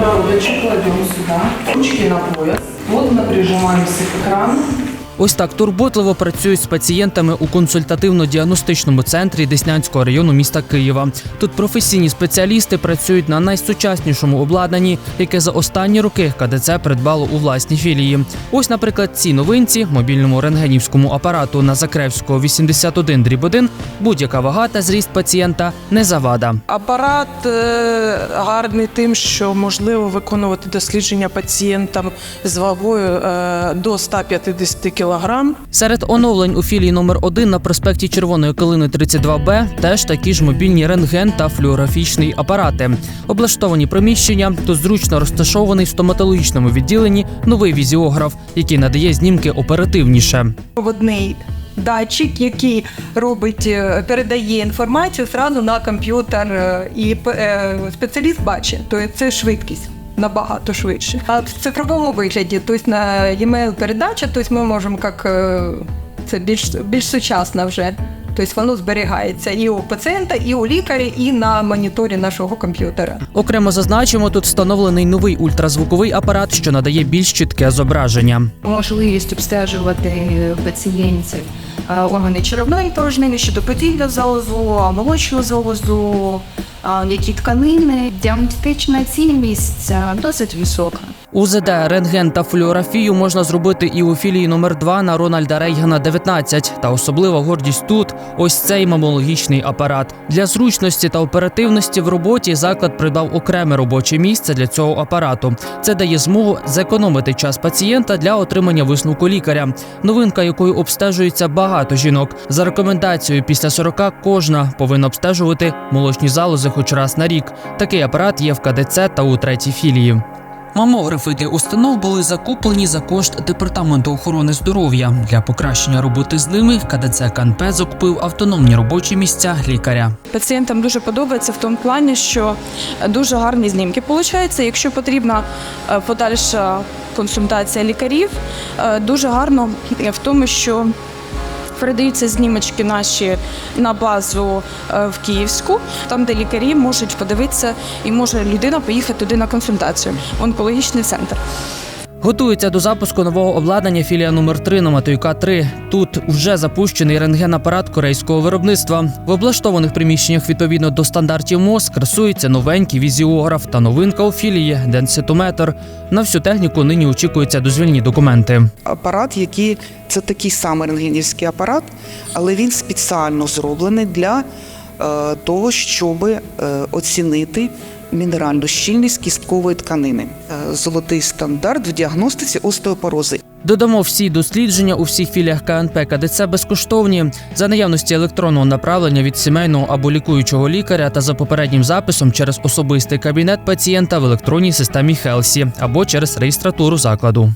Листочек кладем сюда, ручки на пояс, плотно прижимаемся к экрану. Ось так турботливо працюють з пацієнтами у консультативно-діагностичному центрі Деснянського району міста Києва. Тут професійні спеціалісти працюють на найсучаснішому обладнанні, яке за останні роки КДЦ придбало у власній філії. Ось, наприклад, ці новинці мобільному рентгенівському апарату на Закревського 81 дріб 1 будь-яка вага та зріст пацієнта не завада. Апарат е, гарний тим, що можливо виконувати дослідження пацієнтам з вагою е, до 150 кг. Серед оновлень у філії номер 1 на проспекті Червоної Калини 32Б теж такі ж мобільні рентген та флюорографічний апарати. Облаштовані приміщення, тут зручно розташований в стоматологічному відділенні новий візіограф, який надає знімки оперативніше. проводний датчик, який робить, е, передає інформацію зразу на комп'ютер, е, і е, спеціаліст бачить, тобто це швидкість. Набагато швидше. А в цифровому вигляді, тобто на e-mail передача, тобто ми можемо як е, це більш більш сучасно вже. Тобто воно зберігається і у пацієнта, і у лікаря, і на моніторі нашого комп'ютера. Окремо зазначимо, тут встановлений новий ультразвуковий апарат, що надає більш чітке зображення. можливість обстежувати пацієнтів е, органи черевної порожнини щодо подільного залозу, молочного залозу, е, які тканини. Діагностична цінність е, досить висока. УЗД, рентген та флюорографію можна зробити і у філії номер 2 на Рональда Рейгана 19. Та особлива гордість тут ось цей мамологічний апарат. Для зручності та оперативності в роботі заклад придбав окреме робоче місце для цього апарату. Це дає змогу зекономити час пацієнта для отримання висновку лікаря. Новинка, якою обстежується багато жінок. За рекомендацією, після 40 кожна повинна обстежувати молочні залози хоч раз на рік. Такий апарат є в КДЦ та у третій філії. Мамографи для установ були закуплені за кошт департаменту охорони здоров'я. Для покращення роботи з ними КДЦ КНП закупив автономні робочі місця лікаря. Пацієнтам дуже подобається в тому плані, що дуже гарні знімки получаються. Якщо потрібна е, подальша консультація лікарів, е, дуже гарно в тому, що передаються знімочки наші на базу е, в Київську, там де лікарі можуть подивитися і може людина поїхати туди на консультацію в онкологічний центр. Готується до запуску нового обладнання філія номер 3 на Матуйка 3. Тут вже запущений рентген-апарат корейського виробництва. В облаштованих приміщеннях відповідно до стандартів МОЗ красується новенький візіограф та новинка у філії денситометр. На всю техніку нині очікуються дозвільні документи. апарат, який це такий самий рентгенівський апарат, але він спеціально зроблений для е, того, щоб е, оцінити мінеральну щільність кісткової тканини. Е, золотий стандарт в діагностиці остеопорози. Додамо всі дослідження у всіх філіях КНП КДЦ безкоштовні за наявності електронного направлення від сімейного або лікуючого лікаря та за попереднім записом через особистий кабінет пацієнта в електронній системі Хелсі або через реєстратуру закладу.